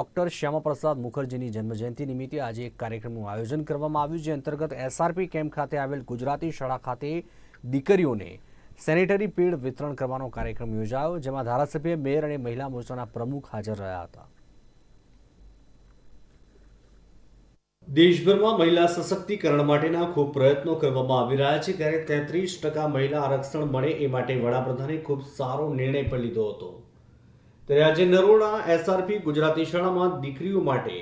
Doctor Shyamaprasad મુખર્જીની જન્મજયંતિ નિમિત્તે આજે એક કાર્યક્રમનું આયોજન કરવામાં આવ્યું, જે અંતર્ગત એસઆરપી કેમ્પ ખાતે આવેલ ગુજરાતી શાળા ખાતે દીકરીઓને સેનેટરી પેડ વિતરણ કરવાનો કાર્યક્રમ યોજાયો, જેમાં ધારાસભ્ય, મેયર અને મહિલા મોરચાના પ્રમુખ હાજર રહ્યા હતા. દેશભરમાં મહિલા સશક્તિકરણ માટેના ખૂબ પ્રયત્નો કરવામાં આવી રહ્યા છે, ત્યારે તેત્રીસ ટકા મહિલા આરક્ષણ મળે એ માટે વડાપ્રધાને ખૂબ સારો નિર્ણય પણ લીધો હતો. ત્યારે આજે નરોડા એસઆરપી ગુજરાતી શાળામાં દીકરીઓ માટે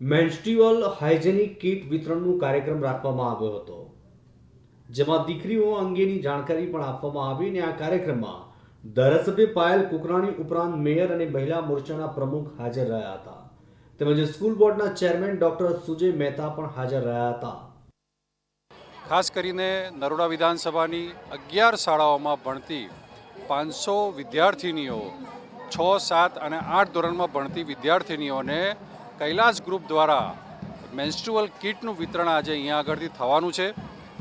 મેન્સ્ટ્યુઅલ હાઇજેનિક કીટ વિતરણનો કાર્યક્રમ રાખવામાં આવ્યો હતો. જેમાં દીકરીઓ અંગેની જાણકારી પણ આપવામાં આવી અને આ કાર્યક્રમમાં ધારાસભ્ય પાયલ કુકરાણી ઉપરાંત મેયર અને મહિલા મોરચાના પ્રમુખ હાજર રહ્યા હતા. તેમજ સ્કૂલ બોર્ડના ચેરમેન ડોક્ટર સુજય મહેતા પણ હાજર રહ્યા હતા. ખાસ કરીને નરોડા વિધાનસભાની અગિયાર શાળાઓમાં ભણતી પાંચસો વિદ્યાર્થિનીઓ છ, સાત અને આઠ ધોરણમાં ભણતી વિદ્યાર્થિનીઓને કૈલાસ ગ્રુપ દ્વારા મેન્સ્ટ્રુઅલ કિટનું વિતરણ આજે અહીંયા આગળથી થવાનું છે.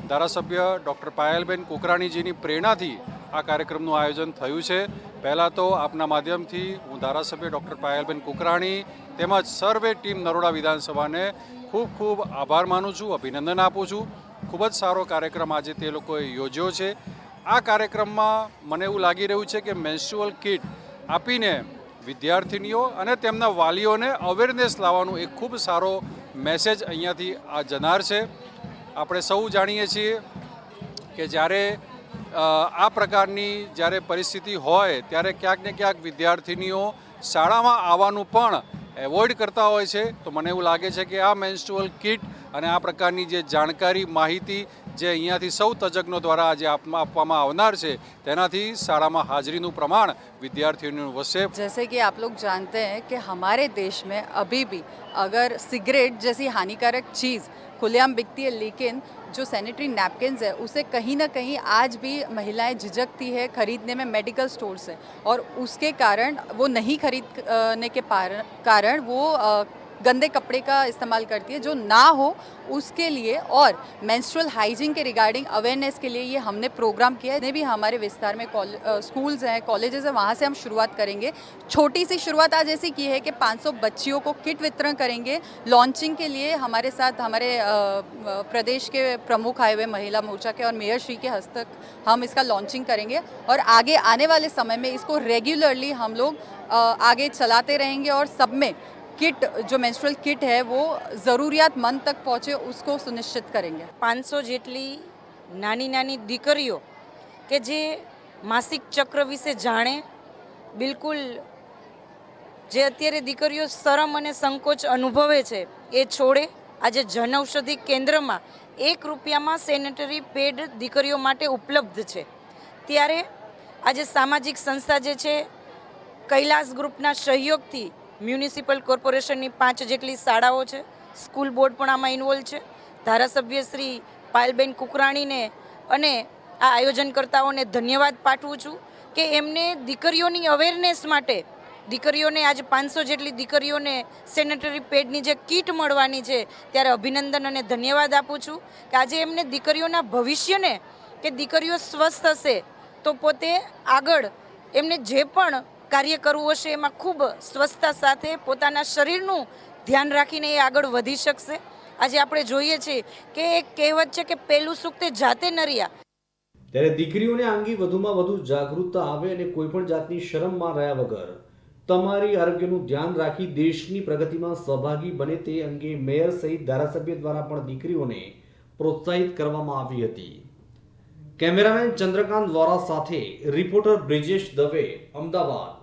ધારાસભ્ય ડૉક્ટર પાયલબેન કોકરાણીજીની પ્રેરણાથી આ કાર્યક્રમનું આયોજન થયું છે. પહેલાં તો આપના માધ્યમથી હું ધારાસભ્ય ડૉક્ટર પાયલબેન કોકરાણી તેમજ સર્વે ટીમ નરોડા વિધાનસભાને ખૂબ ખૂબ આભાર માનું છું, અભિનંદન આપું છું. ખૂબ જ સારો કાર્યક્રમ આજે તે લોકોએ યોજ્યો છે. આ કાર્યક્રમમાં મને એવું લાગી રહ્યું છે કે મેન્સ્યુઅલ કિટ આપીને વિદ્યાર્થિનીઓ અને તેમના વાલીઓને અવેરનેસ લાવવાનું એક ખૂબ સારો મેસેજ અહીંયાથી આ જનાર છે. આપણે સૌ જાણીએ છીએ કે જ્યારે આ પ્રકારની જ્યારે પરિસ્થિતિ હોય ત્યારે ક્યાંક ને ક્યાંક વિદ્યાર્થિનીઓ શાળામાં આવવાનું પણ એવોઇડ કરતા હોય છે. તો મને એવું લાગે છે કે આ મેન્સ્ટ્રુઅલ કિટ અને આ પ્રકારની જે જાણકારી, માહિતી જે અહીંયાથી સૌ તજજ્ઞો દ્વારા આજે આપવા- આપવામાં આવનાર છે તેનાથી શાળામાં હાજરીનું પ્રમાણ વિદ્યાર્થીઓનું વધશે जैसे कि आप लोग जानते हैं कि हमारे देश में अभी भी अगर सिगरेट जैसी हानिकारक चीज़ खुलेआम बिकती है लेकिन जो सैनिटरी नैपकिन्स है उसे कहीं ना कहीं आज भी महिलाएं झिझकती है खरीदने में मेडिकल स्टोर से और उसके कारण वो नहीं खरीदने के पार- कारण वो अ, गंदे कपड़े का इस्तेमाल करती है, जो ना हो, उसके लिए और मेंस्ट्रुअल हाइजीन के रिगार्डिंग अवेयरनेस के लिए ये हमने प्रोग्राम किया है। भी हमारे विस्तार में स्कूल्स हैं कॉलेजेस हैं, वहाँ से हम शुरुआत करेंगे। छोटी सी शुरुआत आज ऐसी की है कि 500 बच्चियों को किट वितरण करेंगे। लॉन्चिंग के लिए हमारे साथ हमारे प्रदेश के प्रमुख आए हुए महिला मोर्चा के और मेयर श्री के हस्तक हम इसका लॉन्चिंग करेंगे। और आगे आने वाले समय में इसको रेगुलरली हम लोग आगे चलाते रहेंगे और सब में किट जो मेंस्ट्रुअल किट है वो ज़रूरियातमंद तक पहुँचे उसको सुनिश्चित करेंगे પાંચસો જેટલી નાની નાની દીકરીઓ કે જે માસિક ચક્ર વિશે જાણે બિલકુલ જે અત્યારે દીકરીઓ શરમ અને સંકોચ અનુભવે છે એ છોડે આજે જનઔષધિ કેન્દ્રમાં એક રૂપિયામાં સેનેટરી પેડ દીકરીઓ માટે ઉપલબ્ધ છે ત્યારે આજે સામાજિક સંસ્થા જે છે કૈલાસ ગ્રુપના સહયોગથી મ્યુનિસિપલ કોર્પોરેશનની પાંચ જેટલી શાળાઓ છે, સ્કૂલ બોર્ડ પણ આમાં ઇન્વોલ્વ છે. ધારાસભ્ય શ્રી પાયલબેન કુકરાણીને અને આ આયોજનકર્તાઓને ધન્યવાદ પાઠવું છું કે એમને દીકરીઓની અવેરનેસ માટે, દીકરીઓને આજ પાંચસો જેટલી દીકરીઓને સેનેટરી પેડની જે કીટ મળવાની છે, ત્યારે અભિનંદન અને ધન્યવાદ આપું છું કે આજે એમને દીકરીઓના ભવિષ્યને, કે દીકરીઓ સ્વસ્થ હશે, તો પોતે આગળ એમને જે પણ કાર્ય કરવું હશે, એમાં ખૂબ સ્વસ્થતા સાથે પોતાના શરીરનું ધ્યાન રાખીને એ આગળ વધી શકશે. આજે આપણે જોઈએ છીએ કે એક કહેવત છે કે પહેલું સુખ તે જાતે નરિયા. ત્યારે દીકરીઓને આંગી વધુમાં વધુ જાગૃતતા આવે અને કોઈ પણ જાતની શરમમાં રહ્યા વગર તમારી આરોગ્યનું ધ્યાન રાખી દેશની પ્રગતિમાં સહભાગી બને તે અંગે મેયર સહિત ધારાસભ્ય દ્વારા પણ દીકરીઓને પ્રોત્સાહિત કરવામાં આવી હતી. કેમેરામેન ચંદ્રકાંત વોરા સાથે રિપોર્ટર બ્રિજેશ દવે, અમદાવાદ.